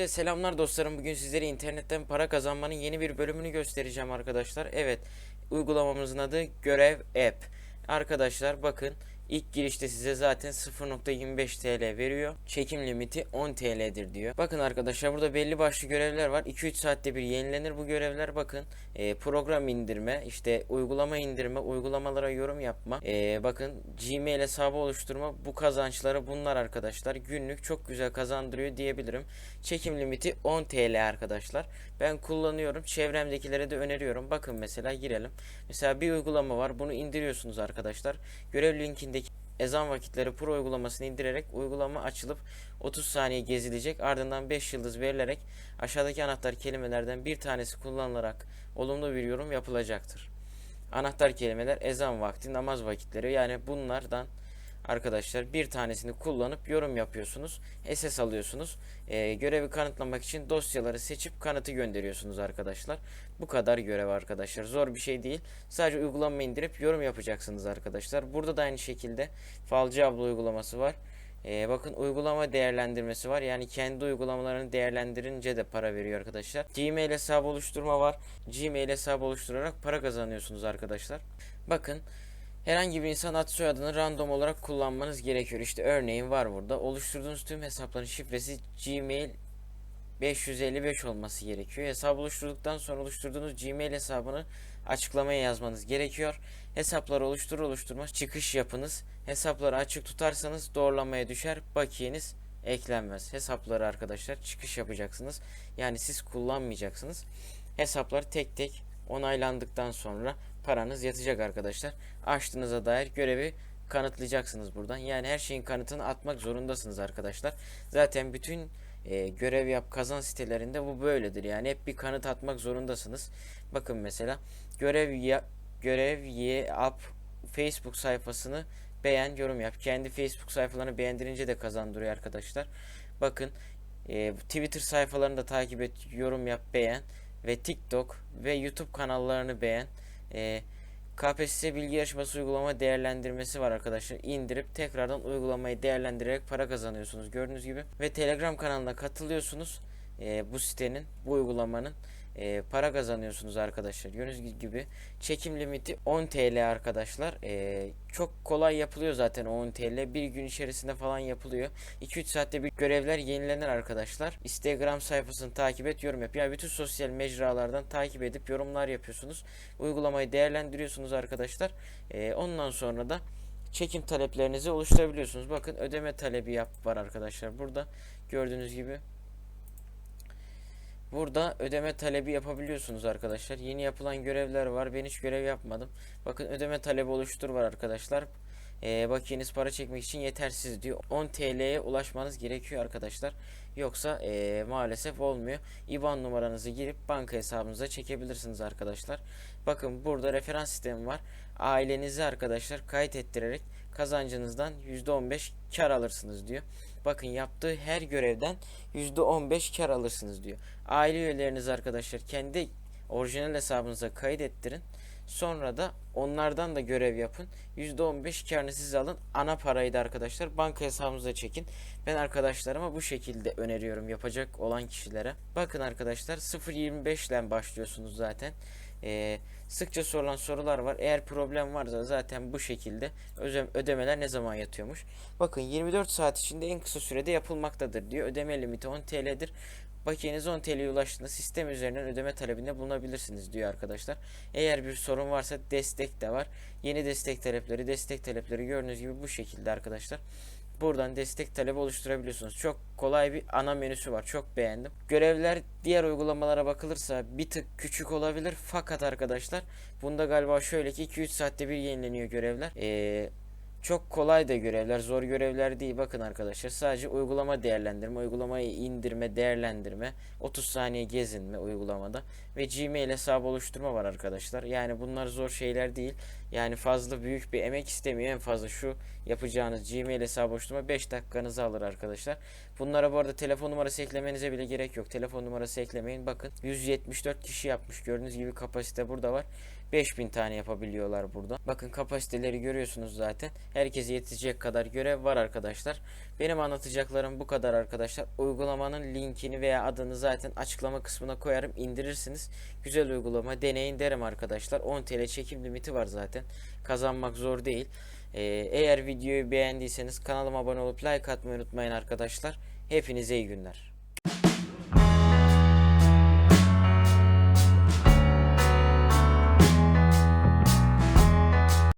Hepinize selamlar dostlarım. Bugün sizlere internetten para kazanmanın yeni bir bölümünü göstereceğim arkadaşlar. Evet, uygulamamızın adı Görev App. Arkadaşlar bakın ilk girişte size zaten 0.25 TL veriyor. Çekim limiti 10 TL'dir diyor. Bakın arkadaşlar burada belli başlı görevler var. 2-3 saatte bir yenilenir bu görevler. Bakın e, program indirme, işte uygulama indirme, uygulamalara yorum yapma. E, bakın Gmail hesabı oluşturma. Bu kazançları bunlar arkadaşlar. Günlük çok güzel kazandırıyor diyebilirim. Çekim limiti 10 TL arkadaşlar. Ben kullanıyorum. Çevremdekilere de öneriyorum. Bakın mesela girelim. Mesela bir uygulama var. Bunu indiriyorsunuz arkadaşlar. Görev linkindeki ezan vakitleri pro uygulamasını indirerek uygulama açılıp 30 saniye gezilecek. Ardından 5 yıldız verilerek aşağıdaki anahtar kelimelerden bir tanesi kullanılarak olumlu bir yorum yapılacaktır. Anahtar kelimeler ezan vakti, namaz vakitleri yani bunlardan arkadaşlar bir tanesini kullanıp yorum yapıyorsunuz. SS alıyorsunuz. Ee, görevi kanıtlamak için dosyaları seçip kanıtı gönderiyorsunuz arkadaşlar. Bu kadar görev arkadaşlar. Zor bir şey değil. Sadece uygulamayı indirip yorum yapacaksınız arkadaşlar. Burada da aynı şekilde Falcı abla uygulaması var. Ee, bakın uygulama değerlendirmesi var. Yani kendi uygulamalarını değerlendirince de para veriyor arkadaşlar. Gmail hesabı oluşturma var. Gmail hesabı oluşturarak para kazanıyorsunuz arkadaşlar. Bakın Herhangi bir insan ad soyadını random olarak kullanmanız gerekiyor. İşte örneğin var burada. Oluşturduğunuz tüm hesapların şifresi Gmail 555 olması gerekiyor. Hesap oluşturduktan sonra oluşturduğunuz Gmail hesabını açıklamaya yazmanız gerekiyor. Hesapları oluşturur oluşturmaz çıkış yapınız. Hesapları açık tutarsanız doğrulamaya düşer. Bakiyeniz eklenmez. Hesapları arkadaşlar çıkış yapacaksınız. Yani siz kullanmayacaksınız. Hesaplar tek tek onaylandıktan sonra paranız yatacak arkadaşlar. Açtığınıza dair görevi kanıtlayacaksınız buradan. Yani her şeyin kanıtını atmak zorundasınız arkadaşlar. Zaten bütün e, görev yap kazan sitelerinde bu böyledir. Yani hep bir kanıt atmak zorundasınız. Bakın mesela görev ya görev ye app Facebook sayfasını beğen yorum yap. Kendi Facebook sayfalarını beğendirince de kazandırıyor arkadaşlar. Bakın e, Twitter sayfalarını da takip et, yorum yap, beğen ve TikTok ve YouTube kanallarını beğen. E, KPSS bilgi yarışması uygulama değerlendirmesi var arkadaşlar. İndirip tekrardan uygulamayı değerlendirerek para kazanıyorsunuz gördüğünüz gibi. Ve Telegram kanalına katılıyorsunuz. E, bu sitenin, bu uygulamanın e, para kazanıyorsunuz arkadaşlar. Gördüğünüz gibi çekim limiti 10 TL arkadaşlar. E, çok kolay yapılıyor zaten 10 TL. Bir gün içerisinde falan yapılıyor. 2-3 saatte bir görevler yenilenir arkadaşlar. Instagram sayfasını takip et, yorum yap. Yani bütün sosyal mecralardan takip edip yorumlar yapıyorsunuz. Uygulamayı değerlendiriyorsunuz arkadaşlar. E, ondan sonra da çekim taleplerinizi oluşturabiliyorsunuz. Bakın ödeme talebi yap var arkadaşlar. Burada gördüğünüz gibi Burada ödeme talebi yapabiliyorsunuz arkadaşlar. Yeni yapılan görevler var. Ben hiç görev yapmadım. Bakın ödeme talebi oluştur var arkadaşlar. Ee, bakiyeniz para çekmek için yetersiz diyor. 10 TL'ye ulaşmanız gerekiyor arkadaşlar. Yoksa ee, maalesef olmuyor. IBAN numaranızı girip banka hesabınıza çekebilirsiniz arkadaşlar. Bakın burada referans sistemi var. Ailenizi arkadaşlar kayıt ettirerek kazancınızdan %15 kar alırsınız diyor. Bakın yaptığı her görevden %15 kar alırsınız diyor. Aile üyelerinizi arkadaşlar kendi orijinal hesabınıza kaydettirin. Sonra da onlardan da görev yapın. %15 karını siz alın. Ana parayı da arkadaşlar banka hesabınıza çekin. Ben arkadaşlarıma bu şekilde öneriyorum yapacak olan kişilere. Bakın arkadaşlar 0.25 ile başlıyorsunuz zaten. Ee, sıkça sorulan sorular var. Eğer problem varsa zaten bu şekilde ödemeler ne zaman yatıyormuş. Bakın 24 saat içinde en kısa sürede yapılmaktadır diyor. Ödeme limiti 10 TL'dir. Bakiyeniz 10 TL'ye ulaştığında sistem üzerinden ödeme talebinde bulunabilirsiniz diyor arkadaşlar. Eğer bir sorun varsa destek de var. Yeni destek talepleri, destek talepleri gördüğünüz gibi bu şekilde arkadaşlar. Buradan destek talebi oluşturabiliyorsunuz. Çok kolay bir ana menüsü var. Çok beğendim. Görevler diğer uygulamalara bakılırsa bir tık küçük olabilir. Fakat arkadaşlar bunda galiba şöyle ki 2-3 saatte bir yenileniyor görevler. Eee çok kolay da görevler, zor görevler değil. Bakın arkadaşlar sadece uygulama değerlendirme, uygulamayı indirme, değerlendirme, 30 saniye gezinme uygulamada ve Gmail hesabı oluşturma var arkadaşlar. Yani bunlar zor şeyler değil. Yani fazla büyük bir emek istemiyor. En fazla şu yapacağınız Gmail hesabı oluşturma 5 dakikanızı alır arkadaşlar. Bunlara bu arada telefon numarası eklemenize bile gerek yok. Telefon numarası eklemeyin. Bakın 174 kişi yapmış. Gördüğünüz gibi kapasite burada var. 5000 tane yapabiliyorlar burada. Bakın kapasiteleri görüyorsunuz zaten. Herkese yetecek kadar görev var arkadaşlar. Benim anlatacaklarım bu kadar arkadaşlar. Uygulamanın linkini veya adını zaten açıklama kısmına koyarım. indirirsiniz. Güzel uygulama deneyin derim arkadaşlar. 10 TL çekim limiti var zaten. Kazanmak zor değil. Ee, eğer videoyu beğendiyseniz kanalıma abone olup like atmayı unutmayın arkadaşlar. Hepinize iyi günler.